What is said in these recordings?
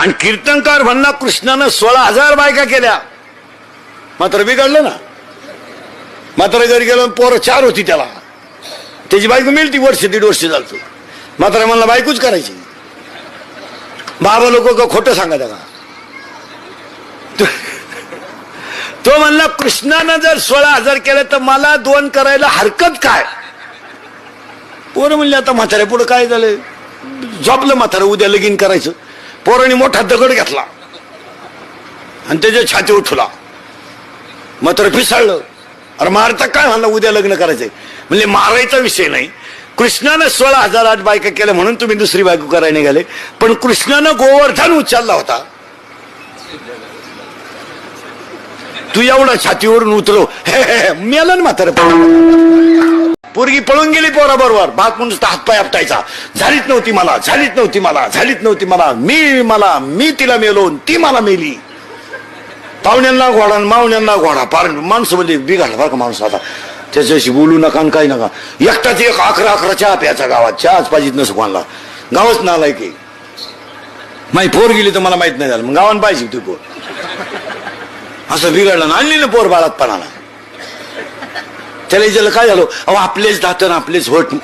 आणि कीर्तनकार म्हणला कृष्णानं सोळा हजार बायका केल्या. मात्र बिघडलं ना. मात्र घरी गेलो पोरं चार होती त्याला. त्याची बायको मिळती वर्ष दीड वर्ष झालं मात्र म्हणला बायकोच करायची. बाबा लोक का खोटं सांगा का? तो- तो म्हणला कृष्णानं जर सोळा हजार केलं तर मला दोन करायला हरकत काय? पोरं म्हणले आता म्हाताऱ्या पुढं काय झालं? झोपलं म्हातारं उद्या लगीन करायचं. पोराने मोठा दगड घेतला. आणि त्याच्या छाती उठला. मात्र पिसाळलं अरे मारता काय म्हणलं उद्या लग्न करायचंय? म्हणजे मारायचा विषय नाही. कृष्णानं सोळा हजार आठ बायका केल्या म्हणून तुम्ही दुसरी बायको करायला निघाले. पण कृष्णानं गोवर्धन उचलला होता. तू एवढा छातीवरून उतरव. हे, हे, हे, मेलं ना म्हातारं. पोरगी पळून गेली पोरा बरोबर म्हणून नुसता हातपाय आपटायचा. झालीच नव्हती मला झालीच नव्हती मला झालीच नव्हती मला. मी मला मी तिला मेलो ती मला मेली. पाहुण्यांना घोडा मावण्यांना घोडा. पार माणसं म्हणजे बिघडला फार का माणूस आता. त्याच्याशी बोलू नका आणि काही नका. एकटाच एक अकरा अकरा चहा प्याचा गावात. चहाच पाहिजेत नसं कोणाला. गावच नालाय की माही पोर गेली तर मला माहीत नाही झालं. मग गावान पाहिजे तू पोर. असं बिघडलं आणली ना पोर बाळात पणाला त्याला ज्याला काय झालं? अहो आपलेच दातन आपलेच होट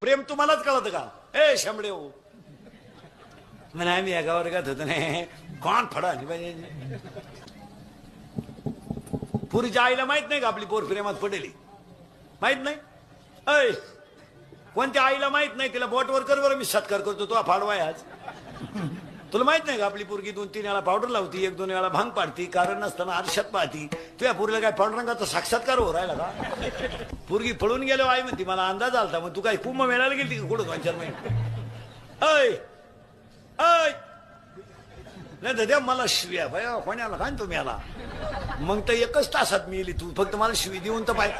प्रेम तुम्हालाच कळत का? ए शंभडे हो. म्हणे आम्ही एका वर्गात होत नाही कोण फडा पुरीच्या आईला माहीत नाही का आपली पोर प्रेमात पडेली माहीत नाही? ऐ कोणत्या आईला माहीत नाही? तिला बोटवर कर बरं मी सत्कार करतो तो फाडवाय आज. तुला माहीत नाही का आपली पोरगी दोन तीन वेळा पावडर लावती एक दोन वेळा भांग पाडती कारण नसताना आरशात पाहती. तुझ्या पोरीला काय पांडुरंगाचा साक्षात्कार हो राहिला का? पोरगी पळून गेलो आई म्हणती मला अंदाज आलता मग तू काय कुंभ मेळायला गेली कुठं दोन चार महिने? ऐ ऐ. नाही तर द्या मला शिव्या भया कोणाला काय तुम्ही आला मग तर एकच तासात मी तू फक्त मला शिवी देऊन तर पाय.